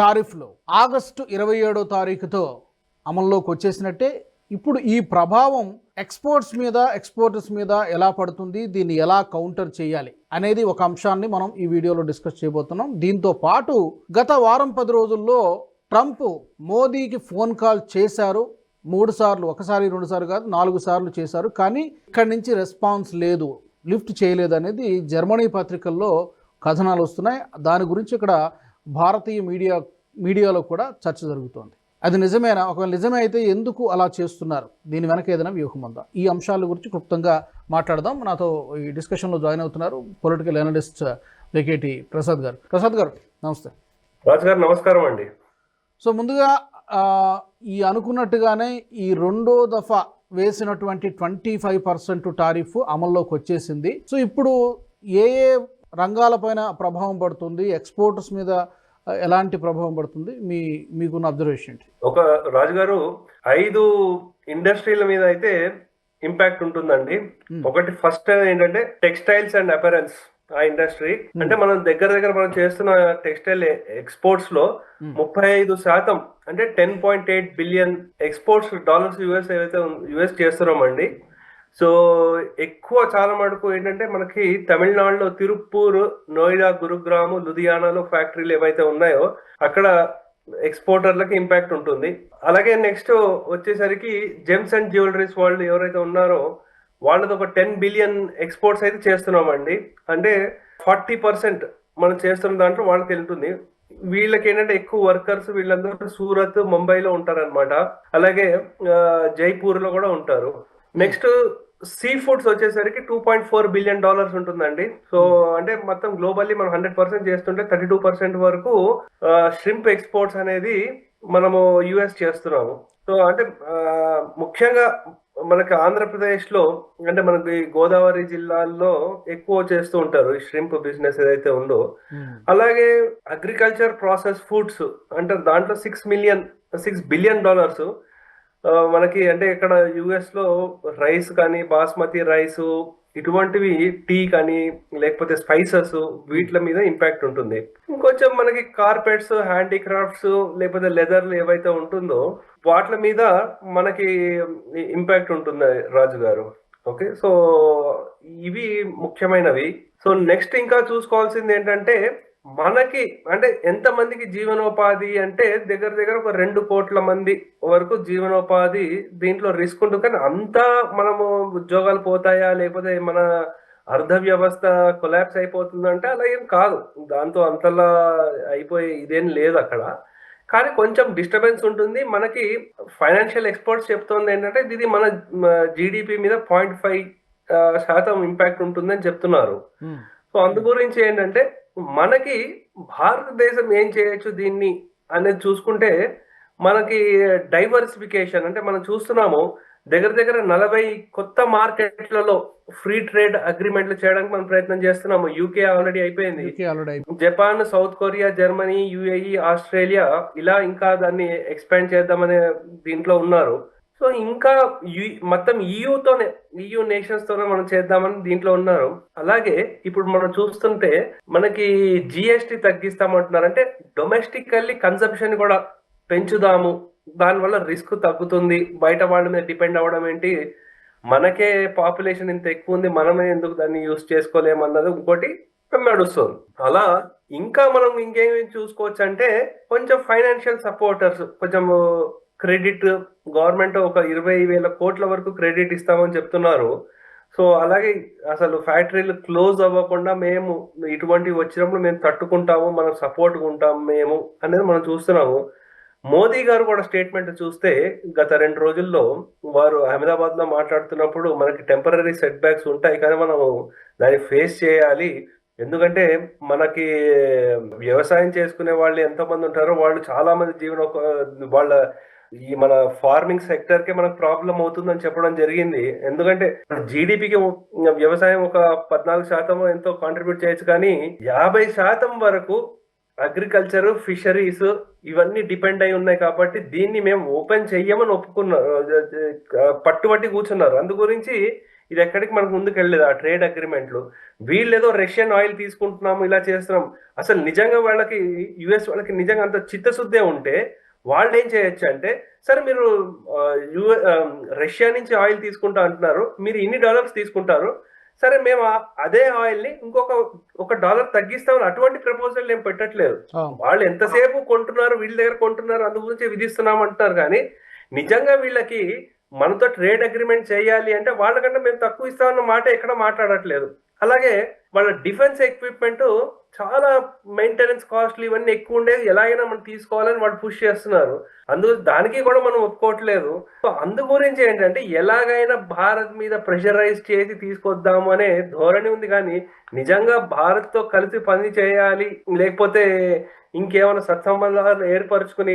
టారిఫ్లు August ఇరవై ఏడో తారీఖుతో అమల్లోకి వచ్చేసినట్టే ఇప్పుడు ఈ ప్రభావం ఎక్స్పోర్ట్స్ మీద ఎక్స్పోర్టర్స్ మీద ఎలా పడుతుంది దీన్ని ఎలా కౌంటర్ చేయాలి అనేది ఒక అంశాన్ని మనం ఈ వీడియోలో డిస్కస్ చేయబోతున్నాం. దీంతో పాటు గత వారం పది రోజుల్లో ట్రంప్ మోదీకి ఫోన్ కాల్ చేశారు. మూడు సార్లు ఒకసారి రెండు సార్లు కాదు నాలుగు సార్లు చేశారు. కానీ ఇక్కడి నుంచి రెస్పాన్స్ లేదు లిఫ్ట్ చేయలేదు అనేది జర్మనీ పత్రికల్లో కథనాలు వస్తున్నాయి. దాని గురించి ఇక్కడ భారతీయ మీడియా మీడియాలో కూడా చర్చ జరుగుతోంది. అది నిజమేనా? ఒకవేళ నిజమే అయితే ఎందుకు అలా చేస్తున్నారు? దీని వెనక ఏదైనా వ్యూహం ఉందా? ఈ అంశాల గురించి క్లుప్తంగా మాట్లాడదాం. నాతో ఈ డిస్కషన్లో జాయిన్ అవుతున్నారు పొలిటికల్ అనలిస్ట్ వెకేటి ప్రసాద్ గారు. ప్రసాద్ గారు నమస్తే. రాజు గారు నమస్కారం అండి. సో ముందుగా ఈ అనుకున్నట్టుగానే ఈ రెండో దఫా వేసినటువంటి ట్వంటీ ఫైవ్ పర్సెంట్ టారిఫ్ అమల్లోకి వచ్చేసింది. సో ఇప్పుడు ఏ ఏ రంగాలపైన ప్రభావం పడుతుంది ఎక్స్పోర్ట్స్ మీద ఎలాంటి ప్రభావం పడుతుంది? మీ మీకున్న అబ్జర్వేషన్ ఏంటి? ఒక రాజు గారు ఐదు ఇండస్ట్రీల మీద అయితే ఇంపాక్ట్ ఉంటుందండి. Hmm. ఒకటి ఫస్ట్ ఏంటంటే టెక్స్టైల్స్ అండ్ అపెరల్స్ ఆ ఇండస్ట్రీ అంటే మనం దగ్గర దగ్గర మనం చేస్తున్న టెక్స్టైల్ ఎక్స్పోర్ట్స్లో Hmm. ముప్పై ఐదు శాతం అంటే ten point eight billion exports dollars US ఏవైతే యుఎస్ చేస్తున్నామండి. సో ఎక్కువ చాలా మటుకు ఏంటంటే మనకి తమిళనాడులో తిరుప్పూర్ నోయిడా గురుగ్రాము లుధియానాలో ఫ్యాక్టరీలు ఏవైతే ఉన్నాయో అక్కడ ఎక్స్పోర్టర్లకి ఇంపాక్ట్ ఉంటుంది. అలాగే నెక్స్ట్ వచ్చేసరికి జెమ్స్ అండ్ జ్యువెలరీస్ వాళ్ళు ఎవరైతే ఉన్నారో వాళ్ళది ఒక టెన్ బిలియన్ ఎక్స్పోర్ట్స్ అయితే చేస్తున్నామండి. అంటే ఫార్టీ పర్సెంట్ మనం చేస్తున్న దాంట్లో వాళ్ళకి వెళ్తుంది. వీళ్ళకి ఏంటంటే ఎక్కువ వర్కర్స్ వీళ్ళందరూ సూరత్ ముంబైలో ఉంటారనమాట అలాగే జైపూర్లో జైపూర్లో కూడా ఉంటారు. నెక్స్ట్ సీ ఫుడ్స్ వచ్చేసరికి two point four billion dollars ఉంటుందండి. సో అంటే మొత్తం గ్లోబల్లీ మనం హండ్రెడ్ పర్సెంట్ చేస్తుంటే థర్టీ టూ పర్సెంట్ వరకు షింప్ ఎక్స్పోర్ట్స్ అనేది మనము యుఎస్ చేస్తున్నాము. సో అంటే ముఖ్యంగా మనకి ఆంధ్రప్రదేశ్లో అంటే మనకి గోదావరి జిల్లాల్లో ఎక్కువ చేస్తూ ఉంటారు ఈ షింప్ బిజినెస్ ఏదైతే ఉందో. అలాగే అగ్రికల్చర్ ప్రాసెస్ ఫుడ్స్ అంటే దాంట్లో six million six billion dollars మనకి అంటే ఇక్కడ యుఎస్లో రైస్ కానీ బాస్మతి రైస్ ఇటువంటివి టీ కానీ లేకపోతే స్పైసెస్ వీటిల మీద ఇంపాక్ట్ ఉంటుంది. ఇంకొంచెం మనకి కార్పెట్స్ హ్యాండీక్రాఫ్ట్స్ లేకపోతే లెదర్లు ఏవైతే ఉంటుందో వాటి మీద మనకి ఇంపాక్ట్ ఉంటుంది రాజు గారు ఓకే సో ఇవి ముఖ్యమైనవి. సో నెక్స్ట్ ఇంకా చూసుకోవాల్సింది ఏంటంటే మనకి అంటే ఎంత మందికి జీవనోపాధి అంటే దగ్గర దగ్గర ఒక రెండు కోట్ల మంది వరకు జీవనోపాధి దీంట్లో రిస్క్ ఉంటుంది. కానీ అంతా మనము ఉద్యోగాలు పోతాయా? లేకపోతే మన అర్ధ వ్యవస్థ కొలాప్స్ అయిపోతుందంటే అలా ఏం కాదు. దాంతో అంతలా అయిపోయి ఇదేం లేదు అక్కడ. కానీ కొంచెం డిస్టర్బెన్స్ ఉంటుంది. మనకి ఫైనాన్షియల్ ఎక్స్పర్ట్స్ చెప్తోంది ఏంటంటే ఇది మన జీడిపి మీద పాయింట్ ఫైవ్ శాతం ఇంపాక్ట్ ఉంటుందని చెప్తున్నారు. సో అందు గురించి ఏంటంటే మనకి భారతదేశం ఏం చేయొచ్చు దీన్ని అనేది చూసుకుంటే మనకి డైవర్సిఫికేషన్ అంటే మనం చూస్తున్నాము దగ్గర దగ్గర నలభై కొత్త మార్కెట్లలో ఫ్రీ ట్రేడ్ అగ్రిమెంట్లు చేయడానికి మనం ప్రయత్నం చేస్తున్నాము. యూకే ఆల్రెడీ అయిపోయింది. Japan South Korea Germany UAE Australia ఇలా ఇంకా దాన్ని ఎక్స్పాండ్ చేద్దామనే దీంట్లో ఉన్నారు. సో ఇంకా మొత్తం ఈయూతోనే ఈయూ నేషన్స్ తోనే మనం చేద్దామని దీంట్లో ఉన్నారు. అలాగే ఇప్పుడు మనం చూస్తుంటే మనకి జిఎస్టి తగ్గిస్తామంటున్నారు అంటే డొమెస్టికల్లీ కన్సంప్షన్ కూడా పెంచుదాము. దానివల్ల రిస్క్ తగ్గుతుంది. బయట వాళ్ళ మీద డిపెండ్ అవ్వడం ఏంటి? మనకే పాపులేషన్ ఇంత ఎక్కువ ఉంది. మనమే ఎందుకు దాన్ని యూస్ చేసుకోలేమన్నది ఇంకోటి నడుస్తుంది. అలా ఇంకా మనం ఇంకేమి చూసుకోవచ్చు అంటే కొంచెం ఫైనాన్షియల్ సపోర్టర్స్ కొంచెం క్రెడిట్ గవర్నమెంట్ ఒక ఇరవై వేల కోట్ల వరకు క్రెడిట్ ఇస్తామని చెప్తున్నారు. సో అలాగే అసలు ఫ్యాక్టరీలు క్లోజ్ అవ్వకుండా మేము ఇటువంటివి వచ్చినప్పుడు మేము తట్టుకుంటాము మనం సపోర్ట్గా ఉంటాము మేము అనేది మనం చూస్తున్నాము. మోదీ గారు కూడా స్టేట్మెంట్ చూస్తే గత రెండు రోజుల్లో వారు అహ్మదాబాద్లో మాట్లాడుతున్నప్పుడు మనకి టెంపరీ సెట్ బ్యాక్స్ ఉంటాయి కానీ మనము దాన్ని ఫేస్ చేయాలి. ఎందుకంటే మనకి వ్యవసాయం చేసుకునే వాళ్ళు ఎంతమంది ఉంటారో వాళ్ళు చాలా మంది జీవన వాళ్ళ ఈ మన ఫార్మింగ్ సెక్టర్కి మనకు ప్రాబ్లం అవుతుందని చెప్పడం జరిగింది. ఎందుకంటే జీడిపికి వ్యవసాయం ఒక పద్నాలుగు శాతం ఎంతో కాంట్రిబ్యూట్ చేయొచ్చు కానీ యాభై శాతం వరకు అగ్రికల్చర్ ఫిషరీస్ ఇవన్నీ డిపెండ్ అయి ఉన్నాయి కాబట్టి దీన్ని మేము ఓపెన్ చెయ్యమని ఒప్పుకున్నారు పట్టుబట్టి కూర్చున్నారు. అందు గురించి ఇది ఎక్కడికి మనకు ముందుకు వెళ్ళలేదు ఆ ట్రేడ్ అగ్రిమెంట్లు వీళ్ళు ఏదో రష్యన్ ఆయిల్ తీసుకుంటున్నాము ఇలా చేస్తున్నాం. అసలు నిజంగా వాళ్ళకి యుఎస్ వాళ్ళకి నిజంగా అంత చిత్తశుద్ధే ఉంటే వాళ్ళు ఏం చేయొచ్చు అంటే సరే మీరు యు రష్యా నుంచి ఆయిల్ తీసుకుంటా అంటున్నారు మీరు ఇన్ని డాలర్స్ తీసుకుంటారు సరే మేము అదే ఆయిల్ని ఇంకొక ఒక డాలర్ తగ్గిస్తామని అటువంటి ప్రపోజల్ ఏం పెట్టట్లేదు. వాళ్ళు ఎంతసేపు కొంటున్నారు వీళ్ళ దగ్గర కొంటున్నారు అందు గురించి విధిస్తున్నాం అంటున్నారు కానీ నిజంగా వీళ్ళకి మనతో ట్రేడ్ అగ్రిమెంట్ చేయాలి అంటే వాళ్ళకంటే మేము తక్కువ ఇస్తామన్న మాట ఎక్కడ మాట్లాడట్లేదు అలాగే వాళ్ళ డిఫెన్స్ ఎక్విప్మెంట్ చాలా మెయింటెనెన్స్ కాస్ట్లు ఇవన్నీ ఎక్కువ ఉండేది ఎలాగైనా మనం తీసుకోవాలని వాళ్ళు పుష్ చేస్తున్నారు. అందు దానికి కూడా మనం ఒప్పుకోవట్లేదు. సో అందు గురించి ఏంటంటే ఎలాగైనా భారత్ మీద ప్రెషరైజ్ చేసి తీసుకొద్దాము అనే ధోరణి ఉంది కానీ నిజంగా భారత్తో కలిసి పని చేయాలి లేకపోతే ఇంకేమైనా సత్సంబంధాలు ఏర్పరచుకుని